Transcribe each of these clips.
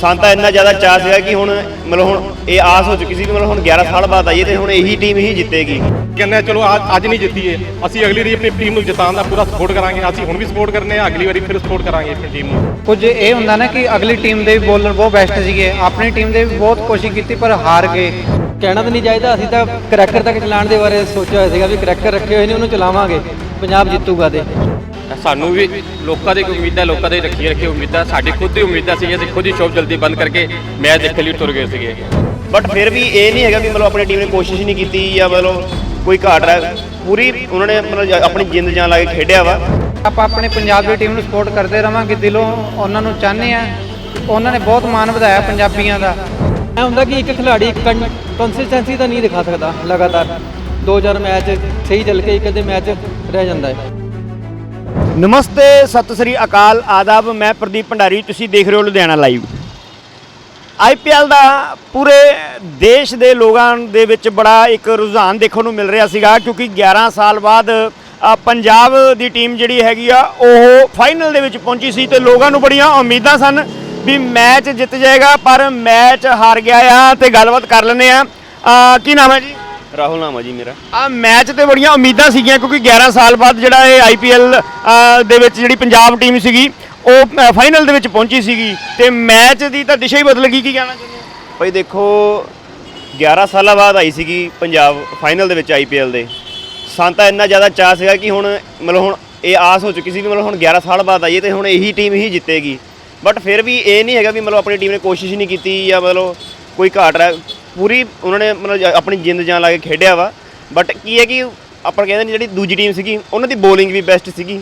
ਸਾਨੂੰ ਤਾਂ ਇੰਨਾ ਜ਼ਿਆਦਾ ਚਾਅ ਸੀਗਾ ਕਿ ਹੁਣ ਮਤਲਬ ਹੁਣ ਇਹ ਆਸ ਹੋ ਚੁੱਕੀ ਸੀ ਕਿ ਮਤਲਬ ਹੁਣ 11 ਸਾਲ ਬਾਅਦ ਆਈਏ ਤੇ ਹੁਣ ਇਹੀ ਟੀਮ ਹੀ ਜਿੱਤੇਗੀ। ਕਹਿੰਦੇ ਆ ਚਲੋ ਅੱਜ ਅੱਜ ਨਹੀਂ ਜਿੱਤੀਏ। ਅਸੀਂ ਅਗਲੀ ਵਾਰੀ ਆਪਣੀ ਟੀਮ ਨੂੰ ਜਿਤਾਉਣ ਦਾ ਪੂਰਾ ਸਪੋਰਟ ਕਰਾਂਗੇ। ਅਸੀਂ ਹੁਣ ਵੀ ਸਪੋਰਟ ਕਰਨੇ ਆ ਅਗਲੀ ਵਾਰੀ ਫਿਰ ਸਪੋਰਟ ਕਰਾਂਗੇ ਆਪਣੀ ਟੀਮ ਨੂੰ। ਕੁਝ ਇਹ ਹੁੰਦਾ ਨਾ ਕਿ ਅਗਲੀ ਟੀਮ ਦੇ ਵੀ ਬੋਲਰ ਬਹੁਤ ਬੈਸਟ ਸੀਗੇ। ਆਪਣੀ ਟੀਮ ਦੇ ਵੀ ਬਹੁਤ ਕੋਸ਼ਿਸ਼ ਕੀਤੀ ਪਰ ਹਾਰ ਗਏ। ਕਹਿਣਾ ਤਾਂ ਨਹੀਂ ਚਾਹੀਦਾ ਅਸੀਂ ਤਾਂ ਕਰੈਕਟਰ ਤੱਕ ਚਲਾਉਣ ਦੇ ਬਾਰੇ ਸੋਚਿਆ ਹੋਇਆ ਸੀਗਾ ਵੀ ਕਰੈਕਟਰ ਰੱਖੇ ਹੋਏ ਨੇ ਉਹਨੂੰ ਚਲਾਵਾਂਗੇ। ਪੰਜਾਬ ਜਿੱਤੂਗਾ ਤੇ। ਸਾਨੂੰ ਵੀ ਲੋਕਾਂ ਦੀ ਉਮੀਦਾਂ ਲੋਕਾਂ ਦੀ ਰੱਖੀ ਰੱਖੀ ਉਮੀਦਾਂ। ਸਾਡੀ ਖੁਦ ਦੀ ਉਮੀਦਾਂ ਸੀ ਅਸੀਂ ਖੁਦ ਹੀ ਸ਼ੋਪ ਜਲਦੀ ਬੰਦ ਕਰਕੇ ਮੈਚ ਦੇਖਣ ਲਈ ਤੁਰ ਗਏ ਸੀਗੇ। ਬਟ ਫਿਰ ਵੀ ਇਹ ਨਹੀਂ ਹੈਗਾ ਵੀ ਮਤਲਬ ਆਪਣੀ ਟੀਮ ਨੇ ਕੋਸ਼ਿਸ਼ ਨਹੀਂ ਕੀਤੀ ਜਾਂ ਮਤਲਬ ਕੋਈ ਘਾਟ ਰਿਹਾ ਪੂਰੀ ਉਹਨਾਂ ਨੇ ਮਤਲਬ ਆਪਣੀ ਜਿੰਦ ਜਾਨ ਲਾ ਕੇ ਖੇਡਿਆ ਵਾ। ਆਪਾਂ ਆਪਣੇ ਪੰਜਾਬ ਦੀ ਟੀਮ ਨੂੰ ਸਪੋਰਟ ਕਰਦੇ ਰਵਾਂਗੇ ਦਿਲੋਂ ਉਹਨਾਂ ਨੂੰ ਚਾਹੁੰਦੇ ਆ ਉਹਨਾਂ ਨੇ ਬਹੁਤ ਮਾਣ ਵਧਾਇਆ ਪੰਜਾਬੀਆਂ ਦਾ। ਐ ਹੁੰਦਾ ਕਿ ਇੱਕ ਖਿਡਾਰੀ ਕੰਸਿਸਟੈਂਸੀ ਤਾਂ ਨਹੀਂ ਦਿਖਾ ਸਕਦਾ ਲਗਾਤਾਰ। ਦੋ ਚਾਰ ਮੈਚ ਸਹੀ ਚੱਲ ਕੇ ਇੱਕ ਅੱਧੇ ਮੈਚ ਰਹਿ ਜਾਂਦਾ ਹੈ। ਨਮਸਤੇ, ਸਤਿ ਸ੍ਰੀ ਅਕਾਲ, ਆਦਾਬ, ਮੈਂ ਪ੍ਰਦੀਪ ਭੰਡਾਰੀ, ਤੁਸੀਂ ਦੇਖ ਰਹੇ ਹੋ ਲੁਧਿਆਣਾ ਲਾਈਵ। ਆਈਪੀਐਲ ਦਾ ਪੂਰੇ ਦੇਸ਼ ਦੇ ਲੋਕਾਂ ਦੇ ਵਿੱਚ ਬੜਾ ਇੱਕ ਰੁਝਾਨ ਦੇਖਣ ਨੂੰ ਮਿਲ ਰਿਹਾ ਸੀਗਾ, ਕਿਉਂਕਿ 11 ਸਾਲ ਬਾਅਦ ਪੰਜਾਬ ਦੀ ਟੀਮ ਜਿਹੜੀ ਹੈਗੀ ਆ, ਉਹ ਫਾਈਨਲ ਦੇ ਵਿੱਚ ਪਹੁੰਚੀ ਸੀ ਤੇ ਲੋਕਾਂ ਨੂੰ ਬੜੀਆਂ ਉਮੀਦਾਂ ਸਨ ਵੀ ਮੈਚ ਜਿੱਤ ਜਾਏਗਾ, ਪਰ ਮੈਚ ਹਾਰ ਗਿਆ ਆ ਤੇ ਗੱਲਬਾਤ ਕਰ ਲੈਂਦੇ ਆ। ਕੀ ਨਾਮ ਹੈ ਜੀ? ਰਾਹੁਲ ਨਾਮ ਜੀ ਮੇਰਾ। ਆ ਮੈਚ ਤੇ ਬੜੀਆਂ ਉਮੀਦਾਂ ਸੀਗੀਆਂ ਕਿਉਂਕਿ 11 ਸਾਲ ਬਾਅਦ ਜਿਹੜਾ ਇਹ ਆਈਪੀਐਲ ਦੇ ਵਿੱਚ ਜਿਹੜੀ ਪੰਜਾਬ ਟੀਮ ਸੀਗੀ ਉਹ ਫਾਈਨਲ ਦੇ ਵਿੱਚ ਪਹੁੰਚੀ ਸੀਗੀ। ਤੇ ਮੈਚ ਦੀ ਤਾਂ ਦਿਸ਼ਾ ਹੀ ਬਦਲ ਗਈ ਕੀ ਕਹਿਣਾ ਚਾਹੁੰਦੇ ਹੋ? ਭਾਈ ਦੇਖੋ 11 ਸਾਲਾਂ ਬਾਅਦ ਆਈ ਸੀਗੀ ਪੰਜਾਬ ਫਾਈਨਲ ਦੇ ਵਿੱਚ ਆਈਪੀਐਲ ਦੇ। ਸਾਨੂੰ ਤਾਂ ਇੰਨਾ ਜ਼ਿਆਦਾ ਚਾਅ ਸੀਗਾ ਕਿ ਹੁਣ ਮਤਲਬ ਹੁਣ ਇਹ ਆਸ ਹੋ ਚੁੱਕੀ ਸੀ ਕਿ ਮਤਲਬ ਹੁਣ 11 ਸਾਲ ਬਾਅਦ ਆਈਏ ਤੇ ਹੁਣ ਇਹੀ ਟੀਮ ਹੀ ਜਿੱਤੇਗੀ। ਬਟ ਫਿਰ ਵੀ ਇਹ ਨਹੀਂ ਹੈਗਾ ਵੀ ਮਤਲਬ ਆਪਣੀ ਟੀਮ ਨੇ ਕੋਸ਼ਿਸ਼ ਨਹੀਂ ਕੀਤੀ ਜਾਂ ਮਤਲਬ ਕੋਈ ਘਾਟ ਰਿਹਾ ਪੂਰੀ ਉਹਨਾਂ ਨੇ ਮਤਲਬ ਆਪਣੀ ਜਿੰਦ ਜਾਨ ਲਾ ਕੇ ਖੇਡਿਆ ਵਾ। ਬਟ ਕੀ ਹੈ ਕਿ ਆਪਾਂ ਕਹਿੰਦੇ ਨੇ ਜਿਹੜੀ ਦੂਜੀ ਟੀਮ ਸੀਗੀ ਉਹਨਾਂ ਦੀ ਬੋਲਿੰਗ ਵੀ ਬੈਸਟ ਸੀਗੀ।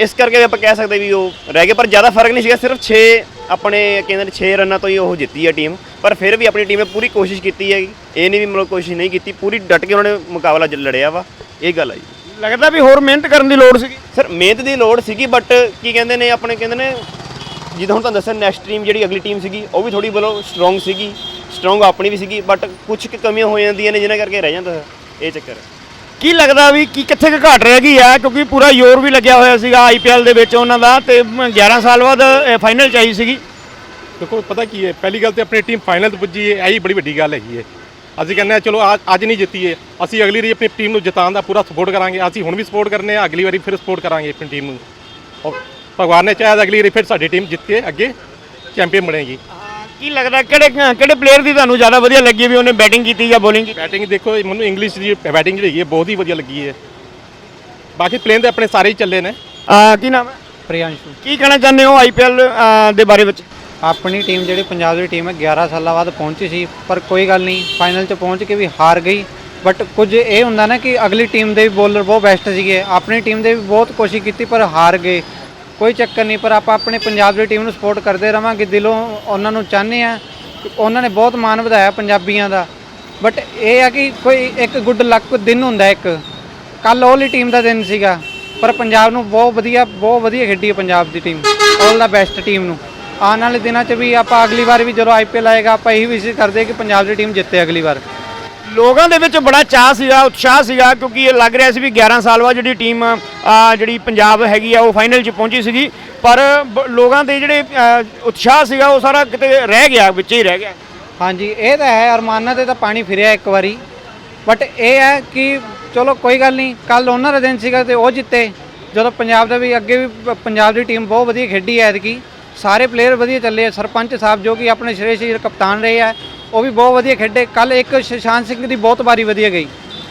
ਇਸ ਕਰਕੇ ਆਪਾਂ ਕਹਿ ਸਕਦੇ ਵੀ ਉਹ ਰਹਿ ਗਏ ਪਰ ਜ਼ਿਆਦਾ ਫ਼ਰਕ ਨਹੀਂ ਸੀਗਾ ਸਿਰਫ 6 ਆਪਣੇ ਕਹਿੰਦੇ ਨੇ 6 ਰਨਾਂ ਤੋਂ ਹੀ ਉਹ ਜਿੱਤੀ ਹੈ ਟੀਮ ਪਰ ਫਿਰ ਵੀ ਆਪਣੀ ਟੀਮ ਨੇ ਪੂਰੀ ਕੋਸ਼ਿਸ਼ ਕੀਤੀ ਹੈ ਇਹ ਨਹੀਂ ਵੀ ਮਤਲਬ ਕੋਸ਼ਿਸ਼ ਨਹੀਂ ਕੀਤੀ ਪੂਰੀ ਡਟ ਕੇ ਉਹਨਾਂ ਨੇ ਮੁਕਾਬਲਾ ਲੜਿਆ ਵਾ। ਇਹ ਗੱਲ ਆ ਜੀ। ਲੱਗਦਾ ਵੀ ਹੋਰ ਮਿਹਨਤ ਕਰਨ ਦੀ ਲੋੜ ਸੀਗੀ। ਸਰ ਮਿਹਨਤ ਦੀ ਲੋੜ ਸੀਗੀ ਬਟ ਕੀ ਕਹਿੰਦੇ ਨੇ ਆਪਣੇ ਕਹਿੰਦੇ ਨੇ ਜਿੱਦਾਂ ਹੁਣ ਤੁਹਾਨੂੰ ਦੱਸਿਆ ਨੈਕਸਟ ਟੀਮ ਜਿਹੜੀ ਅਗਲੀ ਟੀਮ ਸੀਗੀ ਉਹ ਵੀ ਥੋੜੀ ਬਲੋ ਸਟਰੋਂਗ ਸੀਗੀ। ਸਟਰੋਂਗ ਆਪਣੀ ਵੀ ਸੀਗੀ ਬਟ ਕੁਝ ਕੁ ਕਮੀਆਂ ਹੋ ਜਾਂਦੀਆਂ ਨੇ ਜਿਨ੍ਹਾਂ ਕਰਕੇ ਰਹਿ ਜਾਂਦਾ ਹੈ। ਇਹ ਚੱਕਰ ਹੈ। ਕੀ ਲੱਗਦਾ ਵੀ ਕੀ ਕਿੱਥੇ ਕੁ ਘਾਟ ਰਹਿ ਗਈ ਆ ਕਿਉਂਕਿ ਪੂਰਾ ਜ਼ੋਰ ਵੀ ਲੱਗਿਆ ਹੋਇਆ ਸੀਗਾ ਆਈਪੀਐਲ ਦੇ ਵਿੱਚ ਉਹਨਾਂ ਦਾ ਤੇ 11 ਸਾਲ ਬਾਅਦ ਫਾਈਨਲ ਚ ਆਈ ਸੀਗੀ। ਦੇਖੋ ਪਤਾ ਕੀ ਹੈ? ਪਹਿਲੀ ਗੱਲ ਤੇ ਆਪਣੀ ਟੀਮ ਫਾਈਨਲ ਤੇ ਪੁੱਜੀ ਹੈ ਇਹੀ ਬੜੀ ਵੱਡੀ ਗੱਲ ਹੈਗੀ ਹੈ। ਅਸੀਂ ਕਹਿੰਦੇ ਆ ਚਲੋ ਅੱਜ ਅੱਜ ਨਹੀਂ ਜਿੱਤੀਏ ਅਸੀਂ ਅਗਲੀ ਵਾਰੀ ਆਪਣੀ ਟੀਮ ਨੂੰ ਜਿਤਾਉਣ ਦਾ ਪੂਰਾ ਸਪੋਰਟ ਕਰਾਂਗੇ। ਅਸੀਂ ਹੁਣ ਵੀ ਸਪੋਰਟ ਕਰਨੇ ਆ ਅਗਲੀ ਵਾਰੀ ਫਿਰ ਸਪੋਰਟ ਕਰਾਂਗੇ ਆਪਣੀ ਟੀਮ ਨੂੰ। ਔਰ ਭਗਵਾਨ ਨੇ ਚਾਹਿਆ ਤਾਂ ਅਗਲੀ ਵਾਰੀ ਫਿਰ ਸਾਡੀ ਟੀਮ ਜਿੱਤ ਕੇ ਅੱਗੇ ਚੈਂਪੀਅਨ ਬਣੇਗੀ। ਕੀ ਲੱਗਦਾ ਕਿਹੜੇ ਕਿਹੜੇ ਪਲੇਅਰ ਦੀ ਤੁਹਾਨੂੰ ਜ਼ਿਆਦਾ ਵਧੀਆ ਲੱਗੀ ਵੀ ਉਹਨੇ ਬੈਟਿੰਗ ਕੀਤੀ ਜਾਂ ਬੋਲਿੰਗ ਕੀਤੀ ਬੈਟਿੰਗ ਦੇਖੋ ਮੈਨੂੰ ਇੰਗਲਿਸ਼ ਦੀ ਬੈਟਿੰਗ ਜਿਹੜੀ ਹੈਗੀ ਹੈ ਬਹੁਤ ਹੀ ਵਧੀਆ ਲੱਗੀ ਹੈ। ਬਾਕੀ ਪਲੇਨ ਤੇ ਆਪਣੇ ਸਾਰੇ ਹੀ ਚੱਲੇ ਨੇ। ਅਹ ਕੀ ਨਾਮ ਹੈ? ਪ੍ਰਿयांशु ਕੀ ਕਹਿਣਾ ਚਾਹੁੰਦੇ ਹੋ ਆਈਪੀਐਲ ਦੇ ਬਾਰੇ ਵਿੱਚ? ਆਪਣੀ ਟੀਮ ਜਿਹੜੀ ਪੰਜਾਬ ਦੀ ਟੀਮ ਹੈ 11 ਸਾਲਾਂ ਬਾਅਦ ਪਹੁੰਚੀ ਸੀ ਪਰ ਕੋਈ ਗੱਲ ਨਹੀਂ ਫਾਈਨਲ 'ਚ ਪਹੁੰਚ ਕੇ ਵੀ ਹਾਰ ਗਈ। ਬਟ ਕੁਝ ਇਹ ਹੁੰਦਾ ਨਾ ਕਿ ਅਗਲੀ ਟੀਮ ਦੇ ਵੀ ਬੋਲਰ ਬਹੁਤ ਬੈਸਟ ਸੀਗੇ। ਆਪਣੀ ਟੀਮ ਦੇ ਵੀ ਬਹੁਤ ਕੋਸ਼ਿਸ਼ ਕੀਤੀ ਪਰ ਹਾਰ ਗਏ। ਕੋਈ ਚੱਕਰ ਨਹੀਂ, ਪਰ ਆਪਾਂ ਆਪਣੇ ਪੰਜਾਬ ਦੀ ਟੀਮ ਨੂੰ ਸਪੋਰਟ ਕਰਦੇ ਰਵਾਂਗੇ, ਦਿਲੋਂ ਉਹਨਾਂ ਨੂੰ ਚਾਹੁੰਦੇ ਆ ਉਹਨਾਂ ਨੇ ਬਹੁਤ ਮਾਣ ਵਧਾਇਆ ਪੰਜਾਬੀਆਂ ਦਾ। ਬਟ ਇਹ ਆ ਕਿ ਕੋਈ ਇੱਕ ਗੁੱਡ ਲੱਕ ਦਿਨ ਹੁੰਦਾ ਇੱਕ। ਕੱਲ ਉਹਲੀ ਟੀਮ ਦਾ ਦਿਨ ਸੀਗਾ, ਪਰ ਪੰਜਾਬ ਨੂੰ ਬਹੁਤ ਵਧੀਆ ਬਹੁਤ ਵਧੀਆ ਖੇਡੀ ਹੈ ਪੰਜਾਬ ਦੀ team all the best team ਨੂੰ। ਆਉਣ ਵਾਲੇ ਦਿਨਾਂ 'ਚ ਵੀ ਆਪਾਂ ਅਗਲੀ ਵਾਰ ਵੀ ਜਦੋਂ ਆਈਪੀਐਲ ਆਏਗਾ, ਆਪਾਂ ਇਹੀ ਵਿਸ਼ੇਸ਼ ਕਰਦੇ ਕਿ ਪੰਜਾਬ ਦੀ ਟੀਮ ਜਿੱਤੇ ਅਗਲੀ ਵਾਰ। ਲੋਕਾਂ ਦੇ ਵਿੱਚ ਬੜਾ ਚਾਹ ਸੀਗਾ, ਉਤਸ਼ਾਹ ਸੀਗਾ, ਕਿਉਂਕਿ ਇਹ ਲੱਗ ਰਿਹਾ ਸੀ ਵੀ 11 ਸਾਲ ਬਾਅਦ ਜਿਹੜੀ ਟੀਮ ਜਿਹੜੀ ਪੰਜਾਬ ਹੈਗੀ ਆ ਉਹ ਫਾਈਨਲ 'ਚ ਪਹੁੰਚੀ ਸੀਗੀ। ਪਰ ਬ- ਲੋਕਾਂ ਦੇ ਜਿਹੜੇ ਅਹ, ਉਤਸ਼ਾਹ ਸੀਗਾ ਉਹ ਸਾਰਾ ਕਿਤੇ ਰਹਿ ਗਿਆ ਵਿੱਚ ਹੀ ਰਹਿ ਗਿਆ। ਹਾਂਜੀ ਇਹ ਤਾਂ ਹੈ ਅਰਮਾਨਾਂ ਤੇ ਤਾਂ ਪਾਣੀ ਫਿਰਿਆ ਇੱਕ ਵਾਰੀ। ਬਟ ਇਹ ਹੈ ਕਿ ਚਲੋ ਕੋਈ ਗੱਲ ਨਹੀਂ ਕੱਲ ਉਹਨਾਂ ਦਾ ਦਿਨ ਸੀਗਾ ਤੇ ਉਹ ਜਿੱਤੇ। ਜਦੋਂ ਪੰਜਾਬ ਦਾ ਵੀ ਅੱਗੇ ਵੀ ਪ- ਪੰਜਾਬ ਦੀ ਟੀਮ ਬਹੁਤ ਵਧੀਆ ਖੇਡੀ ਹੈ ਐਤਕੀ। ਸਾਰੇ ਪਲੇਅਰ ਵਧੀਆ ਚੱਲੇ ਸਰਪੰਚ ਸਾਹਿਬ ਜੋ ਕਿ ਆਪਣੇ ਸ਼੍ਰੇ ਸ਼੍ਰੀ ਕਪਤਾਨ ਰਹੇ ਆ ਉਹ ਵੀ ਬਹੁਤ ਵਧੀਆ ਖੇਡੇ। ਕੱਲ ਇੱਕ ਸ਼ਸ਼ਾਂਤ ਸਿੰਘ ਦੀ ਬਹੁਤ ਵਾਰੀ ਵਧੀਆ ਗਈ।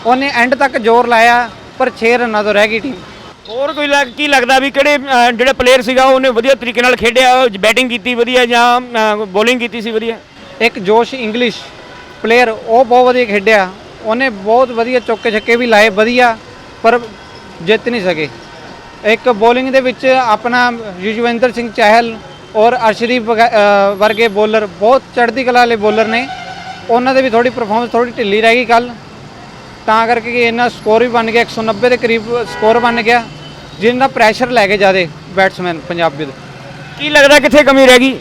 ਉਹਨੇ ਐਂਡ ਤੱਕ ਜ਼ੋਰ ਲਾਇਆ ਪਰ 6 ਰਨਾਂ ਤੋਂ ਰਹਿ ਗਈ ਟੀਮ ਹੋਰ ਕੋਈ ਲੱਗ ਕੀ ਲੱਗਦਾ ਵੀ ਕਿਹੜੇ ਅਹ, ਜਿਹੜੇ ਪਲੇਅਰ ਸੀਗਾ ਉਹਨੇ ਵਧੀਆ ਤਰੀਕੇ ਨਾਲ ਖੇਡਿਆ ਬੈਟਿੰਗ ਕੀਤੀ ਵਧੀਆ ਜਾਂ ਬੋਲਿੰਗ ਕੀਤੀ ਸੀ ਵਧੀਆ? ਇੱਕ ਜੋਸ਼ ਇੰਗਲਿਸ਼ ਪਲੇਅਰ ਉਹ ਬਹੁਤ ਵਧੀਆ ਖੇਡਿਆ। ਉਹਨੇ ਬਹੁਤ ਵਧੀਆ ਚੌਕੇ ਛੱਕੇ ਵੀ ਲਾਏ ਵਧੀਆ ਪਰ ਜਿੱਤ ਨਹੀਂ ਸਕੇ। ਇੱਕ ਬੋਲਿੰਗ ਦੇ ਵਿੱਚ ਆਪਣਾ ਯੁਜਵਿੰਦਰ ਸਿੰਘ ਚਹਿਲ ਔਰ ਅਰਸ਼ਦੀਪ ਵਗੈ- ਅ, ਵਰਗੇ ਬੋਲਰ ਬਹੁਤ ਚੜ੍ਹਦੀ ਕਲਾ ਵਾਲੇ ਬੋਲਰ ਨੇ। ਉਹਨਾਂ ਦੇ ਵੀ ਥੋੜੀ ਪਰਫਾਰਮੈਂਸ ਥੋੜੀ ਢਿੱਲੀ ਰਹਿ ਗਈ ਕੱਲ ਤਾਂ ਕਰਕੇ ਕਿ ਇਹਨਾਂ ਸਕੋਰ ਵੀ ਬਣ ਗਿਆ 190 ਦੇ ਕਰੀਬ ਸਕੋਰ ਬਣ ਗਿਆ ਜਿਹਨਾਂ ਪ੍ਰੈਸ਼ਰ ਲੈ ਕੇ ਜਾਦੇ ਬੈਟਸਮੈਨ ਪੰਜਾਬੀ ਦੇ ਕੀ ਲੱਗਦਾ ਕਿੱਥੇ ਕਮੀ ਰਹਿ ਗਈ?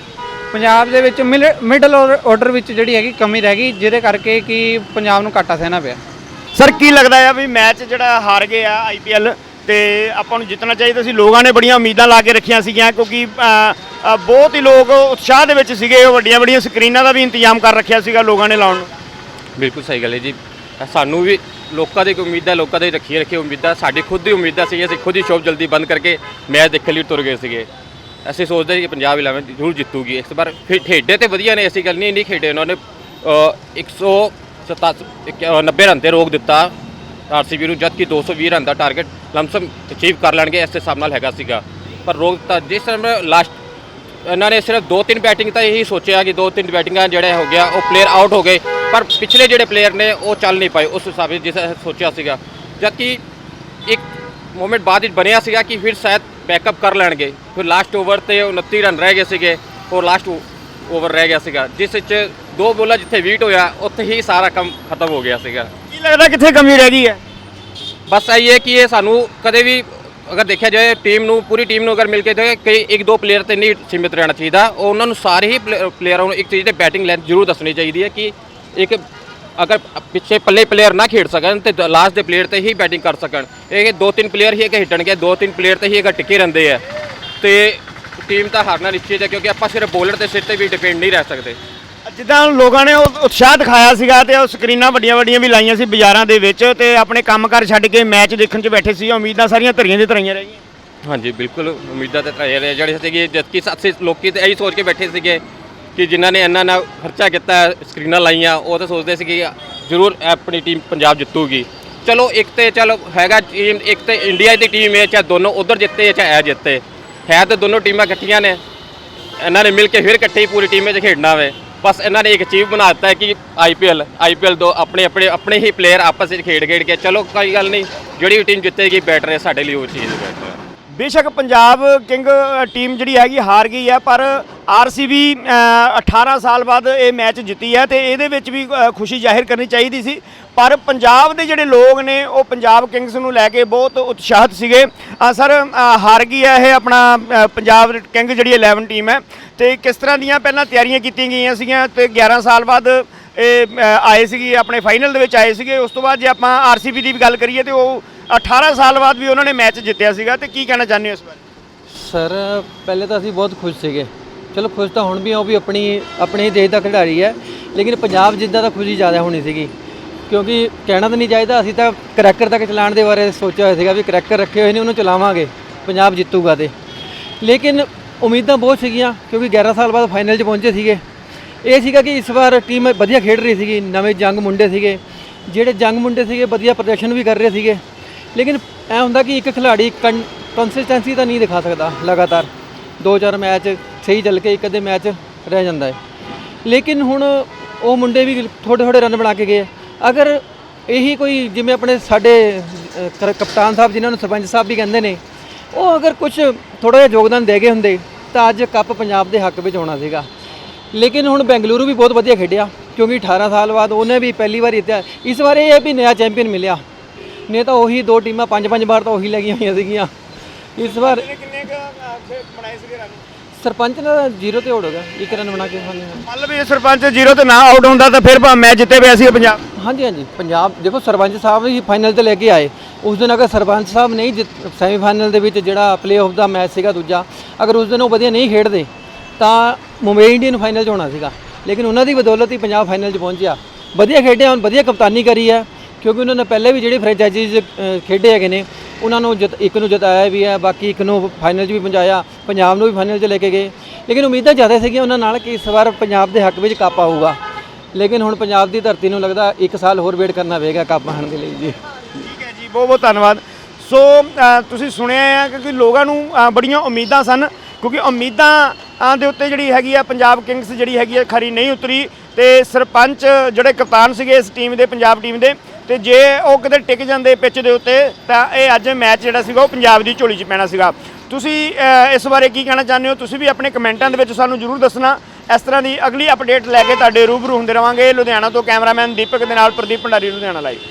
ਪੰਜਾਬ ਦੇ ਵਿੱਚ ਮਿਡਲ ਆਰਡਰ ਵਿੱਚ ਜਿਹੜੀ ਹੈਗੀ ਕਮੀ ਰਹਿ ਗਈ ਜਿਹਦੇ ਕਰਕੇ ਕਿ ਪੰਜਾਬ ਨੂੰ ਘਾਟਾ ਸਹਿਣਾ ਪਿਆ। ਸਰ ਕੀ ਲੱਗਦਾ ਆ ਵੀ ਮੈਚ ਜਿਹੜਾ ਹਾਰ ਗਏ ਆ ਆਈਪੀਐਲ ਤੇ ਆਪਾਂ ਨੂੰ ਜਿੱਤਣਾ ਚਾਹੀਦਾ ਸੀ? ਲੋਕਾਂ ਨੇ ਬੜੀਆਂ ਉਮੀਦਾਂ ਲਾ ਕੇ ਰੱਖੀਆਂ ਸੀਗੀਆਂ ਕਿਉਂਕਿ ਬਹੁਤ ਹੀ ਲੋਕ ਉਤਸ਼ਾਹ ਦੇ ਵਿੱਚ ਸੀਗੇ ਵੱਡੀਆਂ ਵੱਡੀਆਂ ਸਕਰੀਨਾਂ ਦਾ ਵੀ ਇੰਤਜ਼ਾਮ ਕਰ ਰੱਖਿਆ ਸੀਗਾ ਲੋਕਾਂ ਨੇ ਲਾਉਣ ਨੂੰ। ਬਿਲਕੁਲ ਸਹੀ ਗੱਲ ਹੈ ਜੀ। ਸਾਨੂੰ ਵੀ ਲੋਕਾਂ ਦੀ ਇੱਕ ਉਮੀਦ ਹੈ ਲੋਕਾਂ ਦੀ ਰੱਖੀ ਰੱਖੀ ਉਮੀਦਾਂ ਸਾਡੀ ਖੁਦ ਦੀ ਉਮੀਦਾਂ ਸੀ ਅਸੀਂ ਖੁਦ ਹੀ ਸ਼ੋਪ ਜਲਦੀ ਬੰਦ ਕਰਕੇ ਮੈਚ ਦੇਖਣ ਲਈ ਤੁਰ ਗਏ ਸੀਗੇ। ਅਸੀਂ ਸੋਚਦੇ ਸੀ ਕਿ ਪੰਜਾਬ 11 ਜ਼ਰੂਰ ਜਿੱਤੂਗੀ। ਇਸ ਵਾਰ ਫਿਰ ਖੇਡੇ ਤੇ ਵਧੀਆ ਨੇ ਐਸੀ ਗੱਲ ਨਹੀਂ ਨਹੀਂ ਖੇਡੇ ਉਹਨਾਂ ਨੇ। ਅ, 190 ਰਨ ਤੇ ਰੋਕ ਦਿੱਤਾ। ਆਰਸੀਬੀ ਨੂੰ ਜਦ ਕਿ 220 ਰਨ ਦਾ ਟਾਰਗੇਟ ਲਮਸਮ ਅਚੀਵ ਕਰ ਲੈਣਗੇ ਇਸ ਦੇ ਹਿਸਾਬ ਨਾਲ ਹੈਗਾ ਸੀਗਾ। ਪਰ ਰੋਕ ਦਿੱਤਾ। ਜਿਸ ਸਮੇਂ ਲਾਸਟ ਇਹਨਾਂ ਨੇ ਸਿਰਫ ਦੋ ਤਿੰਨ ਬੈਟਿੰਗ ਤਾਂ ਇਹੀ ਸੋਚਿਆ ਕਿ ਦੋ ਤਿੰਨ ਬੈਟਿੰਗਾਂ ਜਿਹੜੇ ਹੋ ਗਿਆ ਉਹ ਪਲੇਅਰ ਆਊਟ ਹੋ ਗਏ। ਪਰ ਪਿਛਲੇ ਜਿਹੜੇ ਪਲੇਅਰ ਨੇ ਉਹ ਚੱਲ ਨਹੀਂ ਪਾਏ ਉਸ ਹਿਸਾਬ ਜਿਸ ਸੋਚਿਆ ਸੀਗਾ। ਜਦ ਕਿ ਇੱਕ ਮੂਮੈਂਟ ਬਾਅਦ ਵਿੱਚ ਬਣਿਆ ਸੀਗਾ ਕਿ ਫਿਰ ਸ਼ਾਇਦ ਬੈਕਅਪ ਕਰ ਲੈਣਗੇ। ਫਿਰ ਲਾਸਟ ਓਵਰ ਤੇ 29 ਰਨ ਰਹਿ ਗਏ ਸੀਗੇ ਉਹ ਲਾਸਟ ਓਵਰ ਰਹਿ ਗਿਆ ਸੀਗਾ। ਜਿਸ ਵਿੱਚ ਦੋ ਬੋਲਾਂ ਜਿੱਥੇ ਵੀਟ ਹੋਇਆ ਉੱਥੇ ਹੀ ਸਾਰਾ ਕੰਮ ਖਤਮ ਹੋ ਗਿਆ ਸੀਗਾ। ਕੀ ਲੱਗਦਾ ਕਿੱਥੇ ਕਮੀ ਰਹਿ ਗਈ ਹੈ? ਬਸ ਇਹ ਹੈ ਕਿ ਇਹ ਸਾਨੂੰ ਕਦੇ ਵੀ ਅਗਰ ਦੇਖਿਆ ਜਾਏ ਟੀਮ ਨੂੰ ਪੂਰੀ ਟੀਮ ਨੂੰ ਅਗਰ ਮਿਲ ਕੇ ਜਾਏ ਕਈ ਇੱਕ ਦੋ ਪਲੇਅਰ ਤੇ ਨਹੀਂ ਸੀਮਿਤ ਰਹਿਣਾ ਚਾਹੀਦਾ ਉਹ ਉਹਨਾਂ ਨੂੰ ਸਾਰੇ ਹੀ ਪਲੇਅਰਾਂ ਨੂੰ ਇੱਕ ਚੀਜ਼ ਤੇ ਬੈਟਿੰਗ ਲੈਂਥ ਜ਼ਰੂਰ ਦੱਸਣੀ ਚਾਹੀਦੀ ਹੈ ਕਿ ਇੱਕ ਅਗਰ ਪਿੱਛੇ ਪੱਲੇ ਪਲੇਅਰ ਨਾ ਖੇਡ ਸਕਣ ਤੇ ਲਾਸਟ ਦੇ ਪਲੇਅਰ ਤੇ ਹੀ ਬੈਟਿੰਗ ਕਰ ਸਕਣ। ਇਹ ਦੋ ਤਿੰਨ ਪਲੇਅਰ ਹੀ ਇੱਕ ਹਿੱਟਣਗੇ ਦੋ ਤਿੰਨ ਪਲੇਅਰ ਤੇ ਹੀ ਇੱਕ ਟਿੱਕੇ ਰਹਿੰਦੇ ਆ। ਤੇ ਟੀਮ ਤਾਂ ਹਾਰਨਾ ਨਿਸ਼ਚਿਤ ਹੈ ਕਿਉਂਕਿ ਆਪਾਂ ਸਿਰਫ ਬੋਲਰ ਦੇ ਸਿਰ ਤੇ ਵੀ ਡਿਪੈਂਡ ਨਹੀਂ ਰਹਿ ਸਕਦੇ। ਜਿੱਦਾਂ ਲੋਕਾਂ ਨੇ ਉਤਸ਼ਾਹ ਦਿਖਾਇਆ ਸੀਗਾ ਤੇ ਉਹ ਸਕਰੀਨਾਂ ਵੱਡੀਆਂ ਵੱਡੀਆਂ ਵੀ ਲਾਈਆਂ ਸੀ ਬਾਜ਼ਾਰਾਂ ਦੇ ਵਿੱਚ ਤੇ ਆਪਣੇ ਕੰਮਕਾਰ ਛੱਡ ਕੇ ਮੈਚ ਦੇਖਣ 'ਚ ਬੈਠੇ ਸੀ ਉਮੀਦਾਂ ਸਾਰੀਆਂ ਧਰੀਆਂ ਦੇ ਧਰੀਆਂ ਰਹਿ ਗਈਆਂ। ਹਾਂਜੀ ਬਿਲਕੁਲ ਉਮੀਦਾਂ ਤੇ ਤਰਾਏ ਰਹੇ ਜਿਹੜੇ ਸੀਗੇ ਜਦ ਕਿ ਅਸੀਂ ਲੋਕੀ ਤੇ ਇਹੀ ਸੋਚ ਕੇ ਬੈਠੇ ਸੀਗੇ ਕਿ ਜਿਨ੍ਹਾਂ ਨੇ ਇੰਨਾ ਨਾ ਖਰਚਾ ਕੀਤਾ ਸਕਰੀਨਾਂ ਲਾਈਆਂ, ਉਹ ਤਾਂ ਸੋਚਦੇ ਸੀ ਕਿ ਜ਼ਰੂਰ ਆਪਣੀ ਟੀਮ ਪੰਜਾਬ ਜਿੱਤੂਗੀ। ਚਲੋ, ਇੱਕ ਤੇ ਚਲੋ ਹੈਗਾ ਟੀਮ ਇੱਕ ਤੇ ਇੰਡੀਆ ਦੀ ਟੀਮ ਹੈ, ਚਾਹੇ ਦੋਨੋਂ ਉਧਰ ਜਿੱਤੇ ਚਾਹੇ ਇਹ ਜਿੱਤੇ। ਹੈ ਤਾਂ ਦੋਨੋਂ ਟੀਮਾਂ ਇਕੱਠੀਆਂ ਨੇ। ਇਹਨਾਂ ਨੇ ਮਿਲ ਕੇ ਫਿਰ ਇਕੱਠੇ ਹੀ ਪੂਰੀ ਟੀਮ ਵਿੱਚ ਖੇਡਣਾ ਵੇ। ਬਸ ਇਹਨਾਂ ਨੇ ਇੱਕ ਅਚੀਵ ਬਣਾ ਦਿੱਤਾ ਹੈ ਕਿ ਆਈਪੀਐਲ ਆਈਪੀਐਲ ਦੋ ਆਪਣੇ ਆਪਣੇ ਆਪਣੇ ਹੀ ਪਲੇਅਰ ਆਪਸ ਵਿੱਚ ਖੇਡ ਖੇਡ ਕੇ। ਚਲੋ, ਕੋਈ ਗੱਲ ਨਹੀਂ, ਜਿਹੜੀ ਵੀ ਟੀਮ ਜਿੱਤੇਗੀ ਬੈਟਰ ਹੈ ਸਾਡੇ ਲਈ ਉਹ ਚੀਜ਼ ਬੈਟਰ ਹੈ। ਬੇਸ਼ੱਕ ਪੰਜਾਬ ਕਿੰਗ ਟੀਮ ਜਿਹੜੀ ਹੈਗੀ ਹਾਰ ਗਈ ਹੈ, ਪਰ ਆਰਸੀਬੀ 18 ਸਾਲ ਬਾਅਦ ਇਹ ਮੈਚ ਜਿੱਤੀ ਹੈ ਤੇ ਇਹਦੇ ਵਿੱਚ ਵੀ ਖੁਸ਼ੀ ਜ਼ਾਹਿਰ ਕਰਨੀ ਚਾਹੀਦੀ ਸੀ। ਪਰ ਪੰਜਾਬ ਦੇ ਜਿਹੜੇ ਲੋਕ ਨੇ, ਉਹ ਪੰਜਾਬ ਕਿੰਗਸ ਨੂੰ ਲੈ ਕੇ ਬਹੁਤ ਉਤਸ਼ਾਹਿਤ ਸੀਗੇ। ਸਰ ਹਾਰ ਗਈ ਹੈ ਇਹ ਆਪਣਾ ਪੰਜਾਬ ਕਿੰਗ ਜਿਹੜੀ 11 ਟੀਮ ਹੈ। ਤੇ ਕਿਸ ਤਰ੍ਹਾਂ ਦੀਆਂ ਪਹਿਲਾਂ ਤਿਆਰੀਆਂ ਕੀਤੀਆਂ ਗਈਆਂ ਸੀਗੀਆਂ ਤੇ 11 ਸਾਲ ਬਾਅਦ ਇਹ ਆਏ ਸੀਗੇ, ਆਪਣੇ ਫਾਈਨਲ ਦੇ ਵਿੱਚ ਆਏ ਸੀਗੇ। ਉਸ ਤੋਂ ਬਾਅਦ ਜੇ ਆਪਾਂ ਆਰਸੀਬੀ ਦੀ ਵੀ ਗੱਲ ਕਰੀਏ ਤੇ ਉਹ 18 ਸਾਲ ਬਾਅਦ ਵੀ ਉਹਨਾਂ ਨੇ ਮੈਚ ਜਿੱਤਿਆ ਸੀਗਾ ਤੇ ਕੀ ਕਹਿਣਾ ਚਾਹੁੰਦੇ ਹੋ ਇਸ ਬਾਰੇ? ਸਰ, ਪਹਿਲੇ ਤਾਂ ਅਸੀਂ ਬਹੁਤ ਖੁਸ਼ ਸੀਗੇ। ਚਲੋ ਖੁਸ਼ ਤਾਂ ਹੁਣ ਵੀ ਆ ਉਹ ਵੀ ਆਪਣੀ, ਆਪਣੇ ਹੀ ਦੇਸ਼ ਦਾ ਖਿਡਾਰੀ ਹੈ, ਲੇਕਿਨ ਪੰਜਾਬ ਜਿੱਦਾਂ ਤਾਂ ਖੁਸ਼ੀ ਜ਼ਿਆਦਾ ਹੋਣੀ ਸੀਗੀ। ਕਿਉਂਕਿ ਕਹਿਣਾ ਤਾਂ ਨਹੀਂ ਚਾਹੀਦਾ, ਅਸੀਂ ਤਾਂ ਕਰੈਕਰ ਤੱਕ ਚਲਾਉਣ ਦੇ ਬਾਰੇ ਸੋਚਿਆ ਹੋਇਆ ਸੀਗਾ ਵੀ ਕਰੈਕਰ ਰੱਖੇ ਹੋਏ ਨੇ, ਉਹਨੂੰ ਚਲਾਵਾਂਗੇ, ਪੰਜਾਬ ਜਿੱਤੂਗਾ ਤੇ। ਲੇਕਿਨ ਉਮੀਦਾਂ ਬਹੁਤ ਸੀਗੀਆਂ, ਕਿਉਂਕਿ 11 ਸਾਲ ਬਾਅਦ ਫਾਈਨਲ 'ਚ ਪਹੁੰਚੇ ਸੀਗੇ। ਇਹ ਸੀਗਾ ਕਿ ਇਸ ਵਾਰ ਟੀਮ ਵਧੀਆ ਖੇਡ ਰਹੀ ਸੀਗੀ, ਨਵੇਂ ਜੰਗ ਮੁੰਡੇ ਸੀਗੇ। ਜਿਹੜੇ ਜੰਗ ਮੁੰਡੇ ਸੀਗੇ, ਵਧੀਆ ਪ੍ਰਦਰਸ਼ਨ ਵੀ ਕਰ ਰਹੇ ਸੀਗੇ। ਲੇਕਿਨ ਐ ਹੁੰਦਾ ਕਿ ਇੱਕ ਖਿਡਾਰੀ ਕੰਸਿਸਟੈਂਸੀ ਤਾਂ ਨਹੀਂ ਦਿਖਾ ਸਕਦਾ ਲਗਾਤਾਰ। ਦੋ ਚਾਰ ਮੈਚ ਸਹੀ ਚੱਲ ਕੇ ਇੱਕ ਅੱਧੇ ਮੈਚ ਰਹਿ ਜਾਂਦਾ ਹੈ। ਲੇਕਿਨ ਹੁਣ ਉਹ ਮੁੰਡੇ ਵੀ ਥੋੜੇ ਥੋੜੇ ਰਨ ਬਣਾ ਕੇ ਗਏ ਅਗਰ ਇਹੀ ਕੋਈ ਜਿਵੇਂ ਆਪਣੇ ਸਾਡੇ ਕਪਤਾਨ ਸਾਹਿਬ ਜਿਨ੍ਹਾਂ ਨੂੰ ਸਰਪੰਚ ਸਾਹਿਬ ਵੀ ਕਹਿੰਦੇ ਨੇ, ਉਹ ਅਗਰ ਕੁਝ ਥੋੜਾ ਜਿਹਾ ਯੋਗਦਾਨ ਦੇ ਗਏ ਹੁੰਦੇ, ਤਾਂ ਅੱਜ ਕੱਪ ਪੰਜਾਬ ਦੇ ਹੱਕ ਵਿੱਚ ਹੋਣਾ ਸੀਗਾ। ਲੇਕਿਨ ਹੁਣ ਬੈਂਗਲੁਰੂ ਵੀ ਬਹੁਤ ਵਧੀਆ ਖੇਡਿਆ, ਕਿਉਂਕਿ 18 ਸਾਲ ਬਾਅਦ ਉਹਨੇ ਵੀ ਪਹਿਲੀ ਵਾਰ ਜਿੱਤਿਆ। ਇਸ ਵਾਰ ਇਹ ਹੈ ਵੀ ਨਵਾਂ ਚੈਂਪੀਅਨ ਮਿਲਿਆ। ਨਹੀਂ ਤਾਂ ਉਹੀ ਦੋ ਟੀਮਾਂ ਪੰਜ ਪੰਜ ਵਾਰ ਤਾਂ ਉਹੀ ਲੱਗੀਆਂ ਹੋਈਆਂ ਸੀਗੀਆਂ। ਇਸ ਵਾਰ ਕਿੰਨੇ ਬਣਾਏ ਸੀਗੇ ਰਨ ਸਰਪੰਚ ਨੇ ਜ਼ੀਰੋ ਤੇ ਆਊਟ ਹੋ ਗਿਆ ਇੱਕ ਰਨ ਬਣਾ ਕੇ ਹਾਂਜੀ ਹਾਂਜੀ। ਮਤਲਬ ਇਹ ਸਰਪੰਚ ਜ਼ੀਰੋ ਤੇ ਨਾ ਆਊਟ ਹੁੰਦਾ ਤਾਂ ਫਿਰ ਮੈਚ ਜਿੱਤੇ ਪਿਆ ਸੀ ਪੰਜਾਬ। ਹਾਂਜੀ ਹਾਂਜੀ। ਪੰਜਾਬ ਦੇਖੋ ਸਰਪੰਚ ਸਾਹਿਬ ਹੀ ਫਾਈਨਲ ਤੇ ਲੈ ਕੇ ਆਏ। ਉਸ ਦਿਨ ਅਗਰ ਸਰਪੰਚ ਸਾਹਿਬ ਨਹੀਂ ਸੈਮੀਫਾਈਨਲ ਦੇ ਵਿੱਚ ਜਿਹੜਾ ਪਲੇਆਫ ਦਾ ਮੈਚ ਸੀਗਾ ਦੂਜਾ ਅਗਰ ਉਸ ਦਿਨ ਉਹ ਵਧੀਆ ਨਹੀਂ ਖੇਡਦੇ ਤਾਂ ਮੁੰਬਈ ਇੰਡੀਅਨ ਫਾਈਨਲ 'ਚ ਹੋਣਾ ਸੀਗਾ। ਲੇਕਿਨ ਉਹਨਾਂ ਦੀ ਬਦੌਲਤ ਹੀ ਪੰਜਾਬ ਫਾਈਨਲ 'ਚ ਪਹੁੰਚਿਆ। ਵਧੀਆ ਖੇਡਿਆ ਹੁਣ ਵਧੀਆ ਕਪਤਾਨੀ ਕਰੀ ਹੈ। ਕਿਉਂਕਿ ਉਹਨਾਂ ਨੇ ਪਹਿਲੇ ਵੀ ਜਿਹੜੇ ਫਰੈਂਚਾਈਜ਼ੀਜ਼ ਖੇਡੇ ਹੈਗੇ ਨੇ, ਉਹਨਾਂ ਨੂੰ ਜਿਤ, ਇੱਕ ਨੂੰ ਜਿਤਾਇਆ ਵੀ ਹੈ, ਬਾਕੀ ਇੱਕ ਨੂੰ ਫਾਈਨਲ 'ਚ ਵੀ ਪਹੁੰਚਾਇਆ, ਪੰਜਾਬ ਨੂੰ ਵੀ ਫਾਈਨਲ 'ਚ ਲੈ ਕੇ ਗਏ। ਲੇਕਿਨ ਉਮੀਦਾਂ ਜ਼ਿਆਦਾ ਸੀਗੀਆਂ ਉਹਨਾਂ ਨਾਲ ਕਿ ਇਸ ਵਾਰ ਪੰਜਾਬ ਦੇ ਹੱਕ ਵਿੱਚ ਕੱਪ ਆਊਗਾ। ਲੇਕਿਨ ਹੁਣ ਪੰਜਾਬ ਦੀ ਧਰਤੀ ਨੂੰ ਲੱਗਦਾ ਇੱਕ ਸਾਲ ਹੋਰ ਵੇਟ ਕਰਨਾ ਪਵੇਗਾ ਕੱਪ ਆਉਣ ਦੇ ਲਈ ਜੀ। ਠੀਕ ਹੈ ਜੀ ਬਹੁਤ ਬਹੁਤ ਧੰਨਵਾਦ ਸੋ ਤੁਸੀਂ ਸੁਣਿਆ ਹੈ ਕਿਉਂਕਿ ਲੋਕਾਂ ਨੂੰ ਬੜੀਆਂ ਉਮੀਦਾਂ ਸਨ, ਕਿਉਂਕਿ ਉਮੀਦਾਂ ਦੇ ਉੱਤੇ ਜਿਹੜੀ ਹੈਗੀ ਆ ਪੰਜਾਬ ਕਿੰਗਸ ਜਿਹੜੀ ਹੈਗੀ ਆ ਖਰੀ ਨਹੀਂ ਉਤਰੀ ਤੇ ਸਰਪੰਚ ਜਿਹੜੇ ਕਪਤਾਨ ਸੀਗੇ ਇਸ ਟੀਮ ਦੇ, ਪੰਜਾਬ ਟੀਮ ਦੇ ਤੇ ਜੇ ਉਹ ਕਿਤੇ ਟਿਕ ਜਾਂਦੇ ਪਿੱਚ ਦੇ ਉੱਤੇ, ਤਾਂ ਇਹ ਅੱਜ ਮੈਚ ਜਿਹੜਾ ਸੀਗਾ ਉਹ ਪੰਜਾਬ ਦੀ ਝੋਲੀ 'ਚ ਪੈਣਾ ਸੀਗਾ। ਤੁਸੀਂ ਇਸ ਬਾਰੇ ਕੀ ਕਹਿਣਾ ਚਾਹੁੰਦੇ ਹੋ? ਤੁਸੀਂ ਵੀ ਆਪਣੇ ਕਮੈਂਟਾਂ ਦੇ ਵਿੱਚ ਸਾਨੂੰ ਜਰੂਰ ਦੱਸਣਾ। ਇਸ ਤਰ੍ਹਾਂ ਦੀ ਅਗਲੀ ਅਪਡੇਟ ਲੈ ਕੇ ਤੁਹਾਡੇ ਰੂਬਰੂ ਹੁੰਦੇ ਰਵਾਂਗੇ। ਲੁਧਿਆਣਾ ਤੋਂ ਕੈਮਰਾਮੈਨ ਦੀਪਕ ਦੇ ਨਾਲ ਪ੍ਰਦੀਪ ਭੰਡਾਰੀ ਲੁਧਿਆਣਾ ਲਾਈਵ